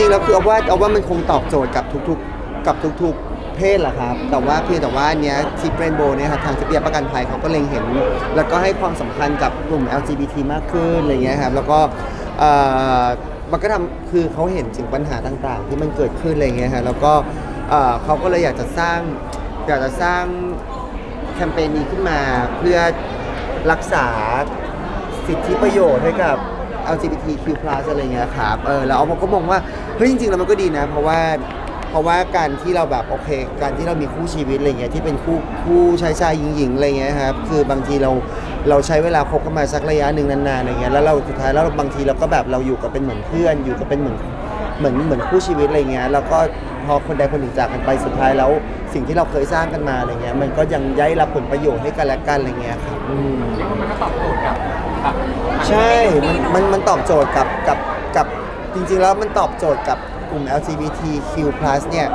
ริงๆแล้วคือเอาว่าเอาว่ามันคงตอบโจทย์กับทุกๆกับทุกๆเพศแหละครับ แต่ว่าเพียงแต่ว่าอันเนี้ยทิปเรนโบเนี่ยครับทางทิพยประกันภัยเขาก็เล็งเห็น แล้วก็ให้ความสำคัญกับกลุ่ม LGBT มากขึ้นอะไรเงี้ยครับแล้วก็เอ่อมันก็ทำคือเขาเห็นถึงปัญหาต่างๆ ที่มันเกิดขึ้นอะไรเงี้ยฮะแล้วก็เอ่อเขาก็เลยอยากจะสร้างอยากจะสร้างแคมเปญนี้ขึ้นมาเพื่อรักษาสิทธิประโยชน์ให้กับ LGBTQ+ อะไรเงี้ยครับเออแล้วเอาก็มองว่าเฮ้ยจริงๆแล้วมันก็ดีนะ เพราะว่าเพราะว่าการที่เราแบบโอเค การที่เรามีคู่ชีวิตอะไรเงี้ยที่เป็นคู่คู่ชายชายหญิงหญิงอะไรเงี้ยครับคือบางทีเราเราใช้เวลาคบกันมาสักระยะหนึ่งนานๆอะไรเงี้ยแล้วเราสุดท้ายแล้วบางทีเราก็แบบเราอยู่กับเป็นเหมือนเพื่อน อยู่กับเป็นเหมือนเหมือนเหมือนคู่ชีวิตอะไรเงี้ยแล้วก็พอคนใดคนหนึ่งจากกันไปสุดท้ายแล้วสิ่งที่เราเคยสร้างกันมาอะไรเงี้ยมันก็ยังย้ายรับผลประโยชน์ให้กันและกันอะไรเงี้ยครับอืมนี่มันก็ตอบโจทย์กับ กับใช่มันมันมันตอบโจทย์กับกับกับจริง ๆ แล้วมันตอบโจทย์กับกลุ่ม LGBTQ+ เนี่ย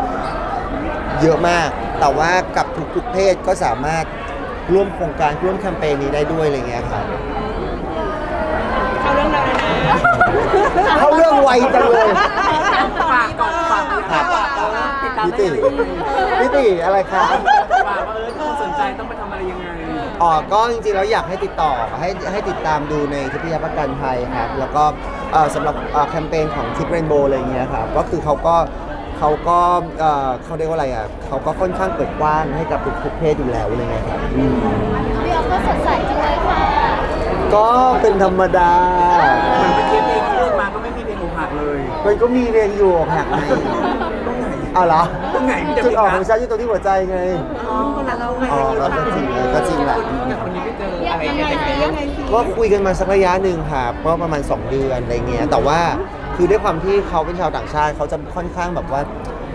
เยอะมาก แต่ว่ากับทุกๆเพศก็สามารถร่วมโครงการร่วมแคมเปญนี้ได้ด้วยอะไรเงี้ยครับ เข้าเรื่องเราเลยนะเข้าเรื่องไวจังเลยฝากก่อนฝากเลยครับว่าเออติดตามพี่ได้ติยังไงพี่ติอะไรครับ อ๋อก็จริงๆแล้วอยากให้ติดต่อให้ให้ติดตามดูในทิพยประกันภัยครับ แล้วก็เอ่อสำหรับเอ่อแคมเปญของทิปเรนโบอะไรเงี้ยครับก็คือเขาก็เขาก็เอ่อเขาเรียกว่าอะไรอะเขาก็ค่อนข้างเปิดกว้างให้กับทุกๆเพศอยู่แล้วอะไรเงี้ยครับอืมพี่ออฟก็สดใสจังเลยค่ะ ก็เป็นธรรมดา เหมือนเป็นเทปเพลงที่เลือกมาก็ไม่มีเพลงอกหักเลย มันก็มีเพลงอยู่หักไงตรงไหนเอาเหรอ ตรงไหนมีแต่จุเพดลงออกรัของฉันอยู่ตรงที่หัวใจไง อ๋อเราไงอ๋อก็จริงก็จริงแหละแต่คนนี้ไม่เจออะไรยังไงกันสิยังไงสิก็คุยกันมาสักระยะหนึ่งครับก็ประมาณ 2 เดือนอะไรเงี้ย แต่ว่าคือด้วยความที่เขาเป็นชาวต่างชาติเขาจะค่อนข้างแบบว่า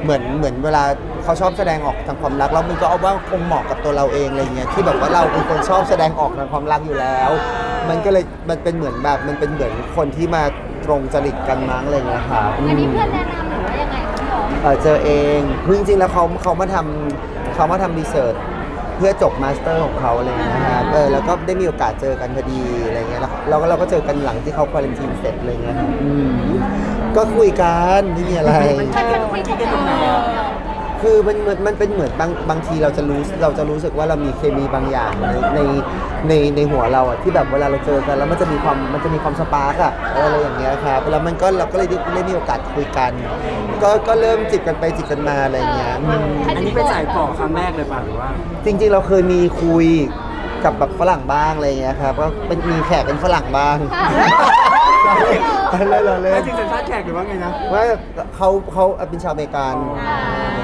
เหมือนเหมือนเวลาเขาชอบแสดงออกทางความรักแล้วมันก็เอาว่าคงเหมาะกับตัวเราเองอะไรเงี้ยที่แบบว่าเราเป็นคนชอบแสดงออกทางความรักอยู่แล้ว มันก็เลยมันเป็นเหมือนแบบมันเป็นเหมือนคนที่มาตรงจริตกันมั้งอะไรเงี้ยครับอันนี้เพื่อนแนะนำ เออเจอเองคือจริงๆแล้วเขาเขามาทำเขามาทำรีเสิร์ชเพื่อจบมาสเตอร์ของเขาอะไรอย่างเงี้ยครับเออแล้วก็ได้มีโอกาสเจอกันพอดีอะไรเงี้ยแล้วเราก็เราก็เจอกันหลังที่เขาควอลันทีนเสร็จอะไรเงี้ยครับอืมก็คุยกันไม่มีอะไร มันแค่คุยกันตรงไหนอะ คือมันเหมือนมันเป็นเหมือนบางบางทีเราจะรู้เราจะรู้สึกว่าเรามีเคมีบางอย่างในในในในหัวเราอะที่แบบเวลาเราเจอกันแล้วมันจะมีความมันจะมีความสปาร์กอะเอออะไรอย่างเงี้ยครับแล้วมันก็เราก็เลยได้ได้มีโอกาสคุยกัน ก็ก็เริ่มจิบกันไปจิบกันมาอะไรอย่างเงี้ยอืมอันนี้เป็นสายก่อครั้งแรกเลยป่ะหรือว่าจริง ๆ เราเคยมีคุยกับแบบฝรั่งบ้างอะไรอย่างเงี้ยครับก็เป็นมีแขกเป็นฝรั่งบ้างเล่นๆเล่ไม่นจริงสัญชาติแขกหรือว่าไงนะๆว่าเขาเขาเป็นชาวอเมริกัน อ่า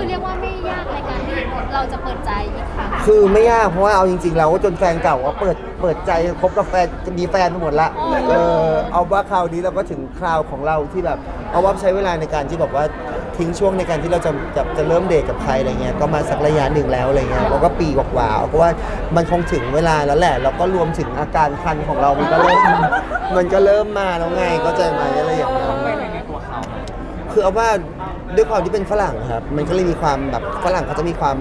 คือคือเรียกว่าไม่ยากในการที่เราจะเปิดใจอีกครั้งคือไม่ยากเพราะว่าเอาจริงๆแล้วจนแฟนเก่าก็เปิดเปิดใจคบกับแฟนมีแฟนไปหมดละเออเอาว่าคราวนี้เราก็ถึงคราวของเราที่แบบเอาว่าใช้เวลาในการที่แบบว่าทิ้งช่วงในการที่เราจะจะจะเริ่มเดทกับใครอะไรเงี้ยก็มาสักระยะหนึ่งแล้วอะไรเงี้ยเราก็ปีกว่าๆเพราะว่ามันคงถึงเวลาแล้วแหละแล้วก็รวมถึงอาการคันของเรามันก็เริ่มมันก็เริ่มมาแล้วไงก็ใจไหมอะไรอย่างเงี้ยเป็นยังไงตัวเขาคือเอาว่า ด้วยความที่เป็นฝรั่งครับ มันก็เลยมีความแบบฝรั่งเขาจะมีความ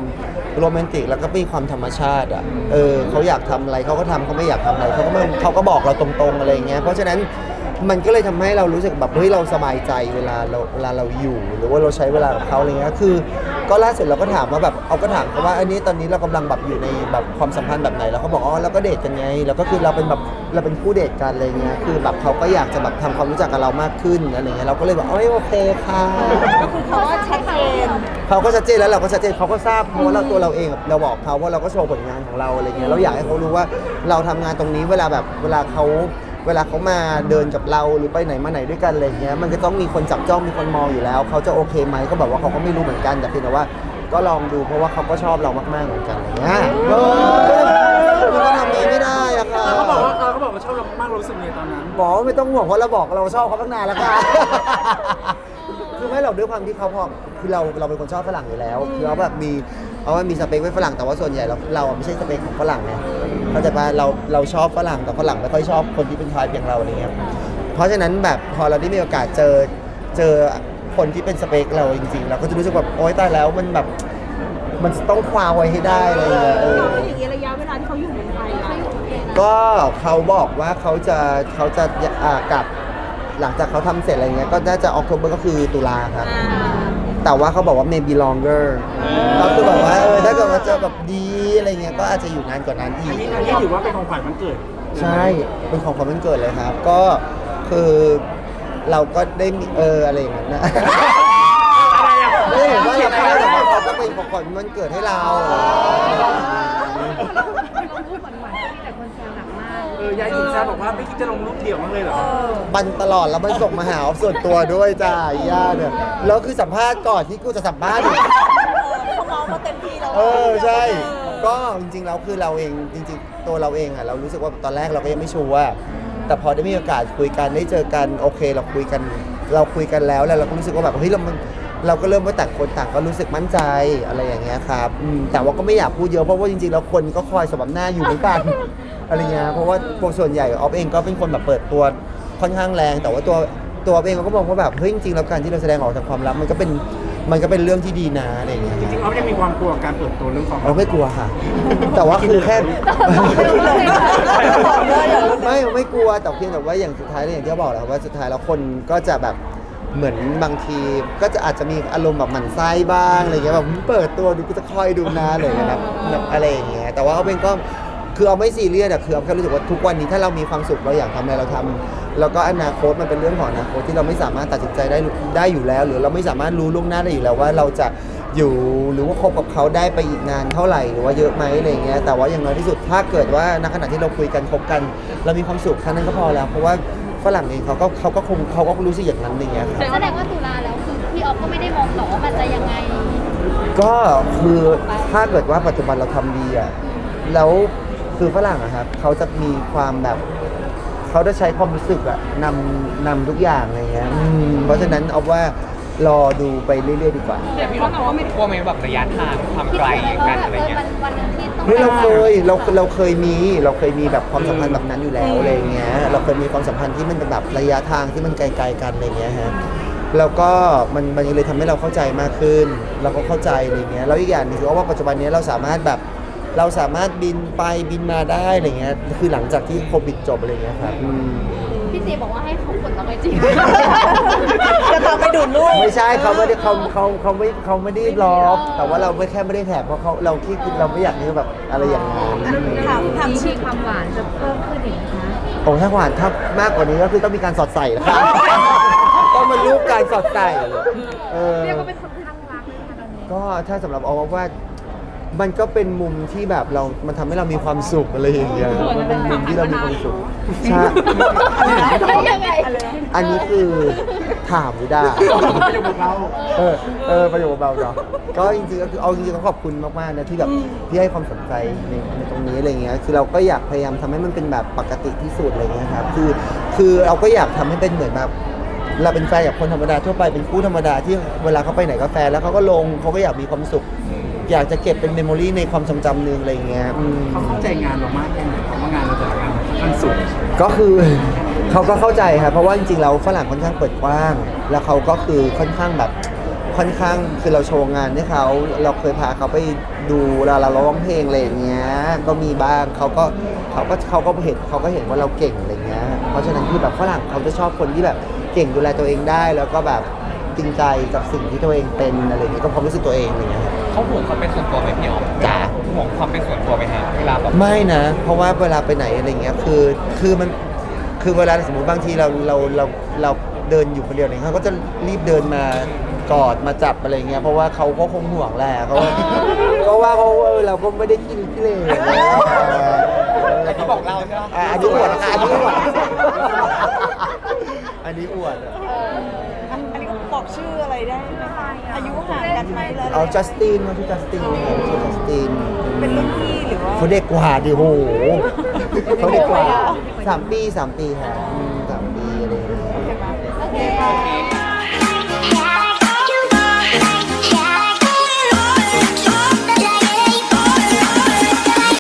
โรแมนติก แล้วก็มีความธรรมชาติอะ เออเขาอยากทำอะไรเขาก็ทำเขาไม่อยากทำอะไรเขาก็ไม่เขาก็บอกเราตรงๆอะไรอย่างเงี้ย เพราะฉะนั้นมันก็เลยทำให้เรารู้สึกแบบเฮ้ยเราสบายใจเวลาเราเวลาเราอยู่ หรือว่าเราใช้เวลากับเขาอะไรเงี้ย คือ ก็ล่าสุดเราก็ถามว่าแบบเอาก็ถามเขาว่าอันนี้ตอนนี้เรากำลังแบบอยู่ในแบบความสัมพันธ์แบบไหนแล้วเขาบอกอ๋อเราก็เดทกันไง แล้วก็คือเราเป็นแบบเราเป็นคู่เดทกันอะไรเงี้ยคือแบบเขาก็อยากจะแบบทำความรู้จักกับเรามากขึ้นอะไรเงี้ยเราก็เลยบอกเอ้ยโอเคค่ะก็คือเขาก็ชัดเจนเขาก็ชัดเจนแล้วเราก็ชัดเจนเขาก็ทราบเพราะว่าเราตัวเราเองเราบอกเขาว่าเราก็โชว์ผลงานของเราอะไรเงี้ยเราอยากให้เขารู้ว่าเราทำงานตรงนี้เวลาแบบเวลาเขา เวลาเขามาเดินกับเราหรือไปไหนมาไหนด้วยกันอะไรเงี้ยมันก็ต้องมีคนจับจ้องมีคนมองอยู่แล้ว เขาจะโอเคไหมก็แบบว่าเขาก็ไม่รู้เหมือนกันแต่เพียงแต่ว่าก็ลองดูเพราะว่าเขาก็ชอบเรามากๆเหมือนกันอะไรเงี้ยเออมันก็ทำนี้ไม่ได้อะค่ะเขาบอกว่าเขาบอกว่าชอบเรามากรู้สึกไงตอนนั้นบอกว่าไม่ต้องห่วงเพราะเราบอกเราชอบเขาตั้งนานแล้วค่ะคือไม่หรอกด้วยความที่เขาพอคือเราเราเป็นคนชอบฝรั่งอยู่แล้วคือเราแบบมีเอาว่ามีสเปคไว้ฝรั่งแต่ว่าส่วนใหญ่เราเราไม่ใช่สเปคของฝรั่งไง เข้าใจปะเราเราชอบฝรั่งแต่ฝรั่งไม่ค่อยชอบคนที่เป็นทายเพียงเราอะไรเงี้ยเพราะฉะนั้นแบบพอเราได้มีโอกาสเจอเจอคนที่เป็นสเปคเราจริงๆ เราก็จะรู้สึกแบบโอ๊ยตายแล้วมันแบบมันต้องคว้าไว้ให้ได้อะไรเงี้ยเออแล้วอย่างเงี้ยระยะเวลาที่เขาอยู่เมืองไทยอะก็เขาบอกว่าเขาจะเขาจะอ่ากลับหลังจากเขาทำเสร็จอะไรเงี้ยก็น่าจะออกโทเบอร์ก็คือตุลาครับ อ่า แต่ว่าเขาบอกว่า maybe longer ก็คือแบบว่าเออถ้าเกิดว่าเจอแบบดีอะไรเงี้ยก็อาจจะอยู่นานกว่านั้นอีอันกนี้อันนี้ถือว่าเป็นของขวัญวันเกิดใช่เป็นของขวัญวันเกิดเลยครับ ก็คือเราก็ได้มีเอออะไรอย่างนั้นนะอะไรอะไม่ได้เห็นว่าเราไม่ได้แต่ว่าเขาก็เป็นของขวัญวันเกิดให้เรา เออยายหญิงแซ่บบอกว่าไม่คิดจะลงรูปเดี่ยวมั้างเลยเหรอ บันตลอดแล้วมันส่งมาหาออฟส่วนตัวด้วยจ้าย่าเนี่ยแล้วคือสัมภาษณ์ก่อนที่กูจะสัมภาษณ์อีก เขาเมามาเต็มที่แล้วเออใช่ ก็จริงๆแล้วคือเราเองจริงๆ ตัวเราเองอะเรารู้สึกว่าตอนแรกเราก็ยังไม่ชัวร์แต่พอได้มีโอกาสคุยกันได้เจอกันโอเค เราคุยกัน เราคุยกันแล้วแล้วเราก็รู้สึกว่าแบบเฮ้ยเรามัน เราก็เริ่มว่าต่างคนต่างก็รู้สึกมั่นใจอะไรอย่างเงี้ยครับอืมแต่ว่าก็ไม่อยากพูดเยอะเพราะว่าจริงๆแล้วคนก็คอยสมบัติหน้าอยู่เหมือนกัน อะไรเงี้ยเพราะว่าพวกส่วนใหญ่ออฟเองก็เป็นคนแบบเปิดตัวค่อนข้างแรง แต่ว่าตัวตัวออฟเองก็มองว่าแบบเฮ้ยจริงๆแล้วการที่เราแสดงออกทางความรักมันก็เป็นมันก็เป็นเรื่องที่ดีนะอะไรเงี้ยจริงๆออฟยังมีความกลัวการเปิดตัวเรื่องความเราไม่กลัวค่ะ แต่ว่าคือแค่ ไม่ไม่กลัวแต่เพียงแต่ว่าอย่างสุดท้ายเนี่ยอย่างที่เขาบอกแหละว่าสุดท้ายแล้วคนก็จะแบบ เหมือนบางทีก็จะอาจจะมีอารมณ์แบบหมันไส้บ้างอะไรเงี้ยแบบเปิดตัวดูก็จะคอยดูนะอะไรเงี้ยแบบแบบอะไรอย่างเงี้ยแต่ว่าเอาเป็นก็คือเอาไม่ซีเรียสอะคือเอาแค่รู้สึกว่าทุกวันนี้ถ้าเรามีความสุขเราอยากทำอะไรเราทำแล้วก็อนาคตมันเป็นเรื่องของอนาคตที่เราไม่สามารถตัดสินใจได้ได้อยู่แล้ว หรือเราไม่สามารถรู้ล่วงหน้าได้อยู่แล้วว่าเราจะอยู่หรือว่าคบกับเขาได้ไปอีกนานเท่าไหร่หรือว่าเยอะไหมอะไรเงี้ยแต่ว่าอย่างน้อยที่สุดถ้าเกิดว่าณขณะที่เราคุยกันคบกัน เรามีความสุขแค่นั้นก็พอแล้วเพราะว่า ฝรั่งเองเขาก็เขาก็คงเขาก็รู้สึกอย่างนั้นอย่างเงี้ยครับ แสดงว่าตุลาแล้วคือพี่ออฟก็ไม่ได้มองหรอกว่ามันจะยังไง ก็คือถ้าเกิดว่าปัจจุบันเราทำดีอะแล้วคือฝรั่งอะครับเขาจะมีความแบบเขาจะใช้ความรู้สึกอะนำนำทุกอย่างอะไรเงี้ยอืมเพราะฉะนั้นเอาว่า รอดูไปเรื่อยๆดีกว่า แต่พี่ว่าก็ไม่กลัวไหมแบบระยะทางความคิดไกลว่าแบบกันว่าอะไรเออเงี้ย วันวันหนึงที่ต้องเฮ้ยเราเคยเราเราเคยมีเราเคยมีแบบความสัมพันธ์แบบนั้นอยู่แล้วอะไรเงี้ยเราเคยมีความสัมพันธ์ที่มันเป็นแบบระยะทางที่มันไกลๆกันอะไรเงี้ยฮะแล้วก็มันมันเลยทำให้เราเข้าใจมากขึ้น เราก็เข้าใจอะไรเงี้ยแล้วอีกอย่างหนึงคือว่าปัจจุบันนี้เราสามารถแบบเราสามารถบินไปบินมาได้อะไรเงี้ยคือหลังจากที่โควิดจบอะไรเงี้ยครับอืมพี่ซีบอกว่าให้เขากดเราไปจริง จะตามไปดูดลูก ไม่ใช่เขาไม่ได้เขาเขาเขาไม่เขาไม่ได้ล็อกแต่ว่าเราไม่แค่ไม่ได้แท็กเพราะเขาเราคิดเราไม่อยากนี้แบบอะไรอย่างนั้นถามถามชีความหวานจะเพิ่มขึ้นอีกไหมคะผมถ้าหวานถ้ามากกว่านี้ก็คือต้องมีการสอดใส่นะครับต้องมารูปการสอดใส่เออเรียกว่าเป็นคนข้างรักเลยค่ะตอนนี้ก็ถ้าสำหรับออฟว่ามันก็เป็นมุมที่แบบเรา มันทำให้เรามีความสุขอะไรอย่างเงี้ย มันเป็นมุมที่เรามีความสุข ใช่ยังไงอันนี้คือ ถามหรือด่าประโยคเราเออเออประโยคเบาๆเนาะก็จริงๆก็คือเอาจริงๆก็ขอบคุณมากๆนะที่แบบที่ให้ความสนใจในในตรงนี้อะไรเงี้ยคือเราก็อยากพยายามทำให้มันเป็นแบบปกติที่สุดอะไรเงี้ยครับคือคือเราก็อยากทำให้เป็นเหมือนแบบ เราเป็นแฟนกับคนธรรมดาทั่วไปเป็นคู่ธรรมดาที่เวลาเขาไปไหนก็แฟนแล้วเขาก็ลงเขาก็อยากมีความสุข อยากจะเก็บเป็นเมมโมรีในความทรงจำหนึ่งอะไรเงี้ยอืม เขาเข้าใจงานเรามากแค่ไหนเพราะว่างานเราแต่ละงานมันสุดก็คือ เขาก็เข้าใจครับเพราะว่าจริงๆแล้วฝรั่งค่อนข้างเปิดกว้าง แล้วเขาก็คือค่อนข้างแบบค่อนข้างคือเราโชว์งานให้เขาเราเคยพาเขาไปดูเราเราร้องเพลงอะไรอย่างเงี้ยก็มีบ้างเขาก็เขาก็เขาก็เห็นเขาก็เห็นว่าเราเก่งอะไรเงี้ยเพราะฉะนั้นคือแบบฝรั่งเขาจะชอบคนที่แบบเก่งดูแลตัวเองได้ แล้วก็แบบจริงใจกับสิ่งที่ตัวเองเป็นอะไรเงี้ยก็ความรู้สึกตัวเองอะไรเงี้ยครับเขาห่วงความเป็นส่วนตัวไหมพี่อ๋อมจ้ะห่วงความเป็นส่วนตัวไหมฮะเวลาแบบไม่นะ เพราะว่าเวลาไปไหนอะไรเงี้ยคือคือมัน คือเวลาสมมติบางทีเราเราเราเราเดินอยู่คนเดียวเนี่ยเขาก็จะรีบเดินมากอดมาจับอะไรเงี้ยเพราะว่าเขาก็คงห่วงแหละเขาว่าก็ว่าเขาเออเราก็ไม่ได้ขี้ริขี้เลอะไรเงี้ยอันนี้บอกเราใช่ไหมอะอันนี้อวดอะอันนี้อวดอันนี้อวดอะอันนี้บอกชื่ออะไรได้ไหมคะอายุห่างกันไหมแล้วเอาจัสตินเขาชื่อจัสตินชื่อจัสตินเป็นรุ่นพี่หรือว่าเขาเด็กกว่าดิโหเขาเด็กกว่า สามปีสามปีค่ะอืมสามปีอะไรอย่างเงี้ย โอเคค่ะโอเค